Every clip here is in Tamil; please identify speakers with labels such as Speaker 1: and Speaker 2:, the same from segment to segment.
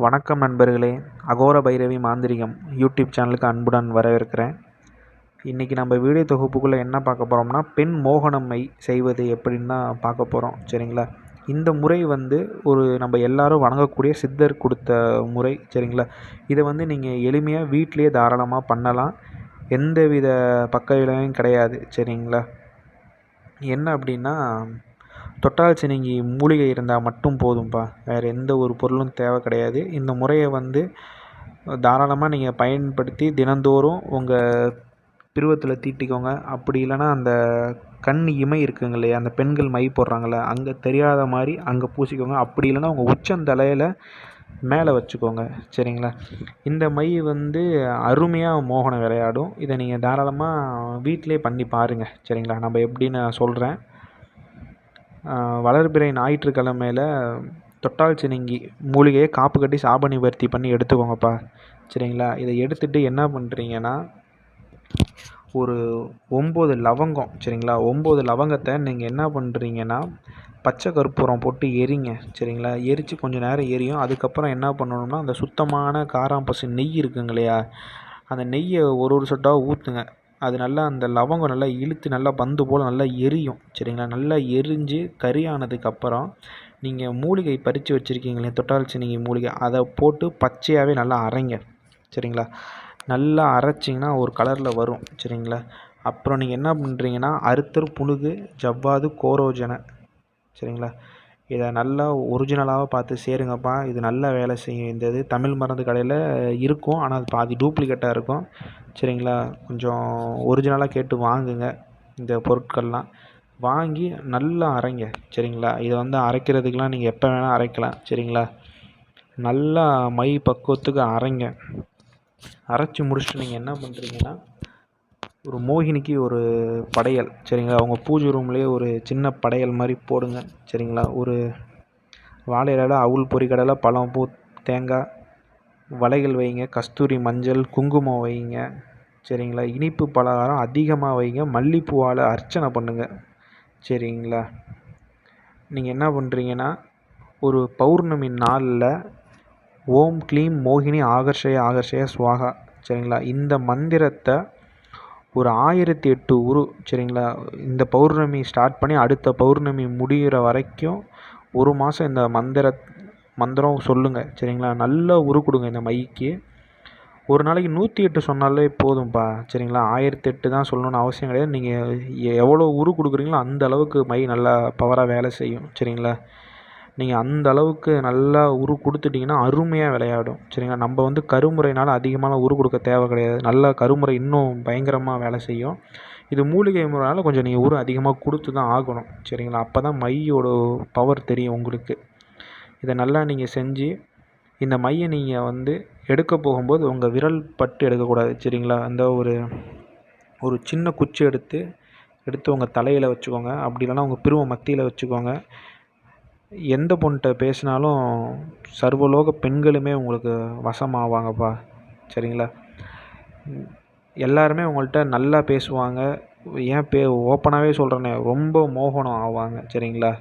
Speaker 1: வணக்கம் நண்பர்களே அகோர பைரவி மாந்திரிகம் யூடியூப் சேனலுக்கு அன்புடன் வரவேற்கிறேன். இன்றைக்கி நம்ம வீடியோ தொகுப்புக்குள்ளே என்ன பார்க்க போகிறோம்னா பெண் மோகனம்மை செய்வது எப்படின்னு தான் பார்க்க போகிறோம் சரிங்களா? இந்த முறை வந்து ஒரு நம்ம எல்லாரும் வணங்கக்கூடிய சித்தர் கொடுத்த முறை சரிங்களா? இதை வந்து நீங்கள் எளிமையாக வீட்டிலேயே தாராளமாக பண்ணலாம். எந்தவித பக்க விளையும் கிடையாது சரிங்களா? என்ன அப்படின்னா தொட்டால் சினிங்கி மூலிகை இருந்தால் மட்டும் போதும்ப்பா வேறு எந்த ஒரு பொருளும் தேவை கிடையாது. இந்த முறையை வந்து தாராளமாக நீங்கள் பயன்படுத்தி தினந்தோறும் உங்கள் பிருவத்தில் தீட்டிக்கோங்க. அப்படி இல்லைன்னா அந்த கண் இமை இருக்குங்க இல்லையா? அந்த பெண்கள் மை போடுறாங்கள்ல அங்கே தெரியாத மாதிரி அங்கே பூசிக்கோங்க. அப்படி இல்லைன்னா உங்கள் உச்சந்தலையில் மேலே வச்சுக்கோங்க. சரிங்களா? இந்த மை வந்து அருமையாக மோகனம் விளையாடும். இதை நீங்கள் தாராளமாக வீட்டிலே பண்ணி பாருங்கள் சரிங்களா? நம்ம எப்படின்னு நான் சொல்கிறேன் வளர்பிறை ஞாயிற்றுக்கிழமையில் தொட்டால் சினிங்கி மூலிகையை காப்பு கட்டி சாப நிவர்த்தி பண்ணி எடுத்துக்கோங்கப்பா. சரிங்களா? இதை எடுத்துகிட்டு என்ன பண்ணுறீங்கன்னா ஒரு ஒம்பது லவங்கம் சரிங்களா? ஒம்பது லவங்கத்தை நீங்கள் என்ன பண்ணுறீங்கன்னா பச்சை கற்பூரம் போட்டு எரிங்க சரிங்களா? எரித்து கொஞ்சம் நேரம் எரியும். அதுக்கப்புறம் என்ன பண்ணணும்னா அந்த சுத்தமான காராம்பசு நெய் இருக்குங்க இல்லையா? அந்த நெய்யை ஒரு ஒரு சொட்டாக ஊற்றுங்க அது நல்லா அந்த லவங்கம் நல்லா இழுத்து நல்லா பந்து போல் நல்லா எரியும் சரிங்களா? நல்லா எரிஞ்சு கரியானதுக்கப்புறம் நீங்கள் மூலிகை பறித்து வச்சுருக்கீங்களே தொட்டால் மூலிகை அதை போட்டு பச்சையாகவே நல்லா அரைங்க சரிங்களா? நல்லா அரைச்சிங்கன்னா ஒரு கலரில் வரும் சரிங்களா? அப்புறம் நீங்கள் என்ன பண்ணுறீங்கன்னா அறுத்தர் புழுகு ஜவ்வாது கோரோஜனை சரிங்களா? இதை நல்லா ஒரிஜினலாக பார்த்து சேருங்கப்பா. இது நல்ல வேலை செய்யும். இந்த இது தமிழ் மருந்து கடையில் இருக்கும். ஆனால் அது பாதி டூப்ளிகேட்டாக இருக்கும். சரிங்களா? கொஞ்சம் ஒரிஜினலாக கேட்டு வாங்குங்க. இந்த பொருட்கள்லாம். வாங்கி நல்லா அரைங்க. சரிங்களா? இதை வந்து அரைக்கிறதுக்கெலாம் நீங்கள் எப்போ வேணால் அரைக்கலாம். சரிங்களா? நல்லா மை பக்குவத்துக்கு அரைங்க. அரைச்சி முடிச்சுட்டு நீங்கள் என்ன பண்ணுறீங்கன்னா ஒரு மோகினிக்கு ஒரு படையல். சரிங்களா? அவங்க பூஜை ரூம்லேயே ஒரு சின்ன படையல் மாதிரி போடுங்க. சரிங்களா? ஒரு வாழை இலையில் அவுள் பொரிக்கடலை பழம் பூ தேங்காய் வலைகள் வைங்க கஸ்தூரி மஞ்சள் குங்குமம் வைங்க சரிங்களா? இனிப்பு பலகாரம் அதிகமாக வைங்க மல்லிப்பூவால் அர்ச்சனை பண்ணுங்கள் சரிங்களா? நீங்கள் என்ன பண்ணுறீங்கன்னா ஒரு பௌர்ணமி நாளில் ஓம் க்ளீம் மோகினி ஆகர்ஷய ஆகர்ஷய சுவாகா சரிங்களா? இந்த மந்திரத்தை ஒரு ஆயிரத்தி எட்டு உரு சரிங்களா? இந்த பௌர்ணமி ஸ்டார்ட் பண்ணி அடுத்த பௌர்ணமி முடிகிற வரைக்கும் ஒரு மாதம் இந்த மந்திர மந்திரம் சொல்லுங்கள் சரிங்களா? நல்லா உரு கொடுங்க இந்த மைக்கு. ஒரு நாளைக்கு நூற்றி எட்டு சொன்னாலே போதும்ப்பா சரிங்களா? ஆயிரத்தி எட்டு தான் சொல்லணும்னு அவசியம் கிடையாது. நீங்கள் எவ்வளோ உரு கொடுக்குறீங்களோ அந்த அளவுக்கு மை நல்லா பவராக வேலை செய்யும் சரிங்களா? நீங்கள் அந்த அளவுக்கு நல்லா உரு கொடுத்துட்டிங்கன்னா அருமையாக விளையாடும் சரிங்களா? நம்ம வந்து கருமுறைனால் அதிகமான உரு கொடுக்க தேவை கிடையாது. நல்லா கருமுறை இன்னும் பயங்கரமாக வேலை செய்யும். இது மூலிகை முறைனால் கொஞ்சம் நீங்கள் உரு அதிகமாக கொடுத்து தான் ஆகணும் சரிங்களா? அப்போ தான் மையோட பவர் தெரியும் உங்களுக்கு. இதை நல்லா நீங்கள் செஞ்சு இந்த மையை நீங்கள் வந்து எடுக்க போகும்போது உங்கள் விரல் பட்டு எடுக்கக்கூடாது சரிங்களா? அந்த ஒரு ஒரு சின்ன குச்சி எடுத்து எடுத்து உங்கள் தலையில் வச்சுக்கோங்க. அப்படி இல்லைனா உங்கள் பிருவ மத்தியில் வச்சுக்கோங்க. எந்த பொண்ணுகிட்ட பேசினாலும் சர்வலோக பெண்களுமே உங்களுக்கு வசமாவாங்கப்பா சரிங்களா? எல்லாருமே உங்கள்கிட்ட நல்லா பேசுவாங்க. ஏன் பே ஓப்பனாகவே சொல்கிறேனே ரொம்ப மோகனம் ஆவாங்க சரிங்களா?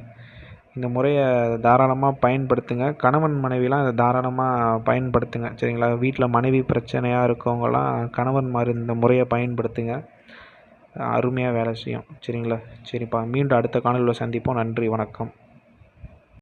Speaker 1: இந்த முறையை தாராளமாக பயன்படுத்துங்க. கணவன் மனைவிலாம் இதை தாராளமாக பயன்படுத்துங்க. சரிங்களா? வீட்டில் மனைவி பிரச்சனையாக இருக்கவங்கலாம் கணவன்மார் இந்த முறையை பயன்படுத்துங்க. அருமையாக வேலை செய்யும். சரிங்களா? சரிப்பா. மீண்டும் அடுத்த காணொலியில் சந்திப்போம். நன்றி. வணக்கம்.